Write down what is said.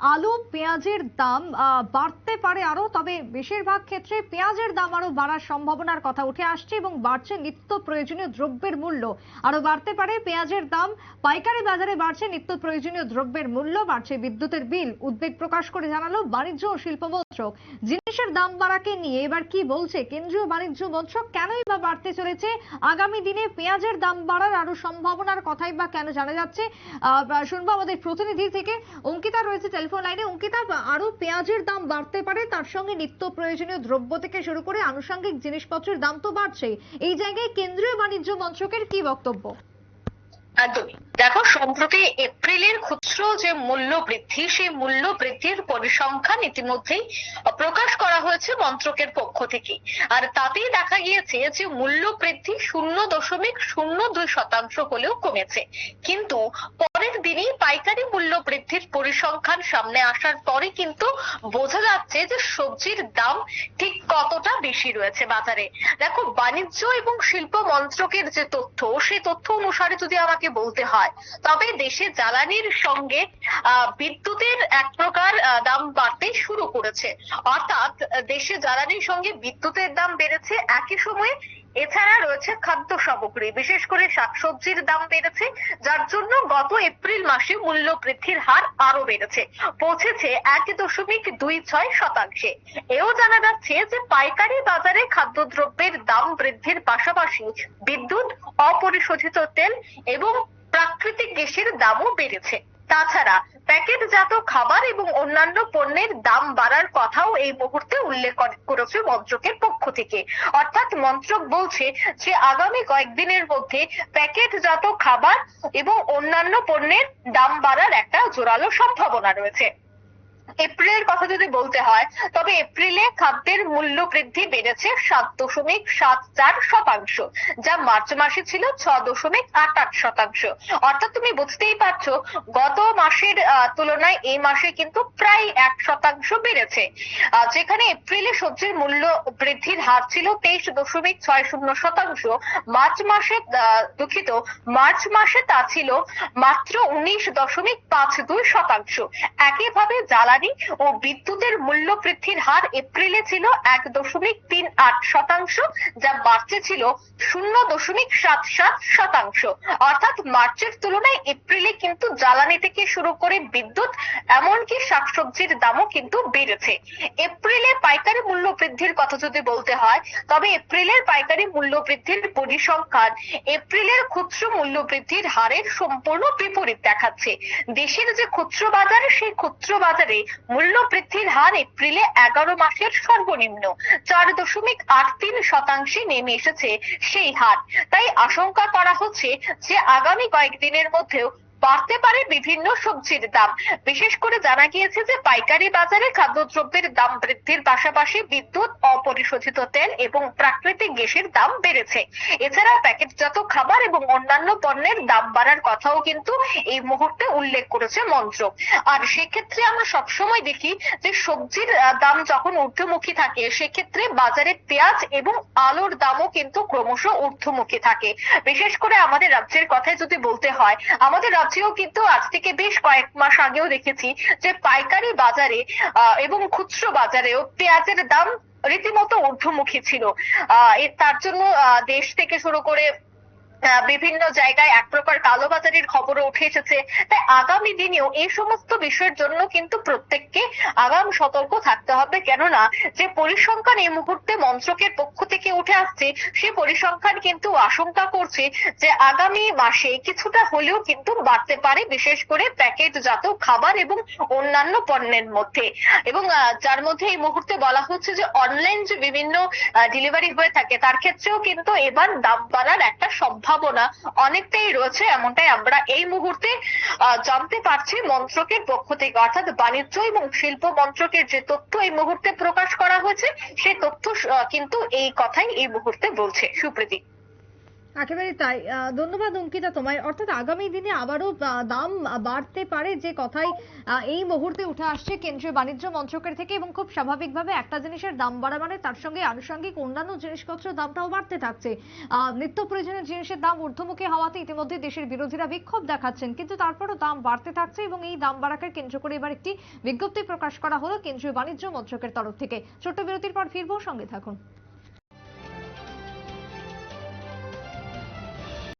আলু, পেঁয়াজের দাম বাড়তে পারে আরও, তবে বেশিরভাগ ক্ষেত্রে পেঁয়াজের দাম আরও বাড়ার সম্ভাবনার কথা উঠে আসছে এবং বাড়ছে নিত্য প্রয়োজনীয় দ্রব্যের মূল্য। আরও বাড়তে পারে পেঁয়াজের দাম, পাইকারি বাজারে বাড়ছে নিত্য প্রয়োজনীয় দ্রব্যের মূল্য, বাড়ছে বিদ্যুতের বিল, উদ্বেগ প্রকাশ করে জানালো বাণিজ্য ও শিল্প মন্ত্রক জিনিসের দাম বাড়াকে নিয়ে এবার কি বলছে কেন্দ্রীয় বাণিজ্য মন্ত্রক? কেনই বা বাড়তে চলেছে? আগামী দিনে পেঁয়াজের দাম বাড়ার আরও সম্ভাবনার কথাই বা কেন জানা যাচ্ছে? শুনব আমাদের প্রতিনিধি থেকে। অঙ্কিতা রয়েছে টেলিফোন লাইনে অঙ্কিতা আরও পেঁয়াজের দাম বাড়তে পারে, তার সঙ্গে নিত্য প্রয়োজনীয় দ্রব্য থেকে শুরু করে আনুষঙ্গিক জিনিসপত্রের দাম তো বাড়ছেই। এই জায়গায় কেন্দ্রীয় বাণিজ্য মন্ত্রকের কি বক্তব্য? একদমই। দেখো, সম্প্রতি এপ্রিলের খুচরো যে মূল্য বৃদ্ধি, সেই মূল্য বৃদ্ধির পরিসংখ্যান ইতিমধ্যেই প্রকাশ করা হয়েছে মন্ত্রকের পক্ষ থেকে। আর তাতেই দেখা গিয়েছে যে মূল্য বৃদ্ধি শূন্য দশমিক শূন্য দুই শতাংশ হলেও কমেছে। কিন্তু পরের দিনই পাইকারি মূল্য বৃদ্ধির পরিসংখ্যান সামনে আসার পরে কিন্তু বোঝা যাচ্ছে যে সবজির দাম ঠিক কতটা বেশি রয়েছে বাজারে। দেখো, বাণিজ্য এবং শিল্প মন্ত্রকের যে তথ্য, সেই তথ্য অনুসারে যদি আমাকে বলতে হয়, তবে দেশে জ্বালানির সঙ্গে বিদ্যুতের এক প্রকার দাম বাড়তে শুরু করেছে। অর্থাৎ, দেশে জ্বালানির সঙ্গে বিদ্যুতের দাম বেড়েছে একই সময়ে এছাড়া রয়েছে খাদ্য সামগ্রী, বিশেষ করে শাকসবজির দাম বেড়েছে, যার জন্য গত এপ্রিল মাসে মূল্য বৃদ্ধির হার আরও বেড়েছে, পৌঁছেছে এক দশমিক দুই ছয় শতাংশে। এও জানা যাচ্ছে যে পাইকারি বাজারে খাদ্যদ্রব্যের দাম বৃদ্ধির পাশাপাশি বিদ্যুৎ, অপরিশোধিত তেল এবং প্রাকৃতিক গ্যাসের দামও বেড়েছে। তাছাড়া প্যাকেটজাত খাবার এবং অন্যান্য পণ্যের দাম বাড়ার কথাও এই মুহূর্তে উল্লেখ করেছে মন্ত্রকের পক্ষ থেকে। অর্থাৎ মন্ত্রক বলছে যে, আগামী কয়েকদিনের মধ্যে প্যাকেটজাত খাবার এবং অন্যান্য পণ্যের দাম বাড়ার একটা জোরালো সম্ভাবনা রয়েছে। এপ্রিলের কথা যদি বলতে হয়, তবে এপ্রিলে খাদ্যের মূল্য বৃদ্ধি বেড়েছে সাত দশমিক সাত চার শতাংশ, যা মার্চ মাসে ছিল ছ দশমিক আট আট শতাংশ। অর্থাৎ তুমি বুঝতেই পারছ, গত মাসের তুলনায় এই মাসে কিন্তু প্রায় এক শতাংশ বেড়েছে। যেখানে এপ্রিলে সবজির মূল্য বৃদ্ধির হার ছিল তেইশ দশমিক ছয় শূন্য শতাংশ, মার্চ মাসে দুঃখিত, মার্চ মাসে তা ছিল মাত্র উনিশ দশমিক পাঁচ দুই শতাংশ। একইভাবে জ্বালানি ও বিদ্যুতের মূল্য বৃদ্ধির হার এপ্রিলে ছিল এক দশমিক তিন আট শতাংশ, যা মার্চে ছিল শূন্য দশমিক সাত সাত শতাংশ। অর্থাৎ মার্চের তুলনায় এপ্রিলে কিন্তু জ্বালানি থেকে শুরু করে বিদ্যুৎ, এমনকি শাকসবজির দামও কিন্তু বেড়েছে। এপ্রিলে পাইকারি মূল্য বৃদ্ধির কথা যদি বলতে হয়, তবে এপ্রিলের পাইকারি মূল্য বৃদ্ধির পরিসংখ্যান এপ্রিলের খুচরো মূল্য বৃদ্ধির হারের সম্পূর্ণ বিপরীত দেখাচ্ছে। দেশের যে খুচরো বাজার, সেই খুচরো বাজারে মূল্য বৃদ্ধির হার এপ্রিলে এগারো মাসের সর্বনিম্ন। চার দশমিক আট তিন শতাংশে নেমে এসেছে সেই হার। তাই আশঙ্কা করা হচ্ছে যে আগামী কয়েকদিনের মধ্যেও বাড়তে পারে বিভিন্ন সবজির দাম। বিশেষ করে জানা গিয়েছে যে পাইকারি বাজারে খাদ্যদ্রব্যের দাম বৃদ্ধির পাশাপাশি বিদ্যুৎ, অপরিশোধিত তেল এবং প্রাকৃতিক গ্যাসের দাম বেড়েছে। এছাড়া প্যাকেটজাত খাবার এবং অন্যান্য পণ্যের দাম বাড়ার কথাও কিন্তু এই মুহূর্তে উল্লেখ করেছে মন্ত্রক আর সেক্ষেত্রে আমরা সবসময় দেখি যে সবজির দাম যখন ঊর্ধ্বমুখী থাকে, সেক্ষেত্রে বাজারে পেঁয়াজ এবং আলুর দামও কিন্তু ক্রমশ ঊর্ধ্বমুখী থাকে। বিশেষ করে আমাদের রাজ্যের কথাই যদি বলতে হয়, আমাদের রাজ্যেও কিন্তু আজ থেকে বেশ কয়েক মাস আগেও দেখেছি যে পাইকারি বাজারে এবং খুচরো বাজারেও পেঁয়াজের দাম রীতিমতো ঊর্ধ্বমুখী ছিল। আহ তার জন্য দেশ থেকে শুরু করে বিভিন্ন জায়গায় এক প্রকার কালোবাজারির খবরও উঠে এসেছে। তাই আগামী দিনেও এই সমস্ত বিষয়ের জন্য কিন্তু প্রত্যেককে আগাম সতর্ক থাকতে হবে। কেননা, যে পরিসংখ্যান এই মুহূর্তে মন্ত্রকের পক্ষ থেকে উঠে আসছে, সে পরিসংখ্যান কিন্তু আশঙ্কা করছে যে আগামী মাসে কিছুটা হলেও কিন্তু বাড়তে পারে, বিশেষ করে প্যাকেটজাত খাবার এবং অন্যান্য পণ্যের মধ্যে। এবং যার মধ্যে এই মুহূর্তে বলা হচ্ছে যে অনলাইন যে বিভিন্ন ডেলিভারি হয়ে থাকে, তার ক্ষেত্রেও কিন্তু এবার দাম বাড়ার একটা সম্ভাবনা অনেকটাই রয়েছে এমনটাই আমরা এই মুহূর্তে জানতে পারছি মন্ত্রকের পক্ষ থেকে। অর্থাৎ বাণিজ্য এবং শিল্প মন্ত্রকের যে তথ্য এই মুহূর্তে প্রকাশ করা হয়েছে, সেই তথ্য কিন্তু এই কথাই এই মুহূর্তে বলছে সুপ্রীতি। একেবারে তাই। ধন্যবাদ অঙ্কিতা তোমায়। অর্থাৎ আগামী দিনে আবারও দাম বাড়তে পারে যে কথাই এই মুহূর্তে উঠে আসছে কেন্দ্রীয় বাণিজ্য মন্ত্রকের থেকে এবং খুব স্বাভাবিকভাবে একটা জিনিসের দাম বাড়া মানে তার সঙ্গে আনুষঙ্গিক অন্যান্য জিনিসপত্রের দামটাও বাড়তে থাকছে। নিত্য প্রয়োজনীয় জিনিসের দাম ঊর্ধ্বমুখী হওয়াতে ইতিমধ্যে দেশের বিরোধীরা বিক্ষোভ দেখাচ্ছেন। কিন্তু তারপরও দাম বাড়তে থাকছে এবং এই দাম বাড়াকে কেন্দ্র করে এবার একটি বিজ্ঞপ্তি প্রকাশ করা হলো কেন্দ্রীয় বাণিজ্য মন্ত্রকের তরফ থেকে। ছোট্ট বিরতির পর ফিরবো, সঙ্গে থাকুন।